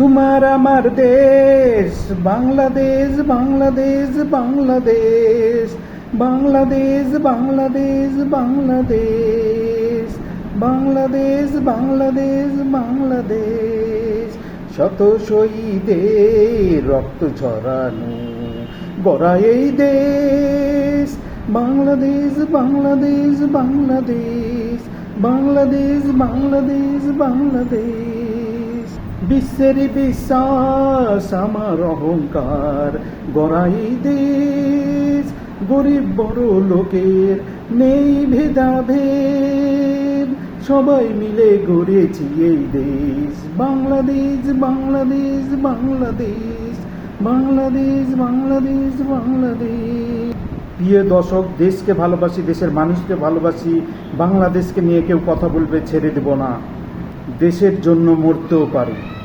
তোমার আমার দেশ বাংলাদেশ বাংলাদেশ বাংলাদেশ বাংলাদেশ বাংলাদেশ বাংলাদেশ বাংলাদেশ বাংলাদেশ বাংলাদেশ শত শহীদের রক্ত ঝরানো গড়া এই দেশ বাংলাদেশ বাংলাদেশ বাংলাদেশ বাংলাদেশ বাংলাদেশ বাংলাদেশ বিশ্বের বিশ্বাস, আমার অহংকার। গড়াই দেশ, গরিব বড় লোকের নেই ভেদাভেদ। সবাই মিলে গড়েছি এই দেশ। বাংলাদেশ বাংলাদেশ বাংলাদেশ বাংলাদেশ বাংলাদেশ বাংলাদেশ। প্রিয় দর্শক, দেশকে ভালোবাসি, দেশের মানুষকে ভালোবাসি, বাংলাদেশকে নিয়ে কেউ কথা বলবে ছেড়ে দেব না। দেশের জন্য মরতেও পারি।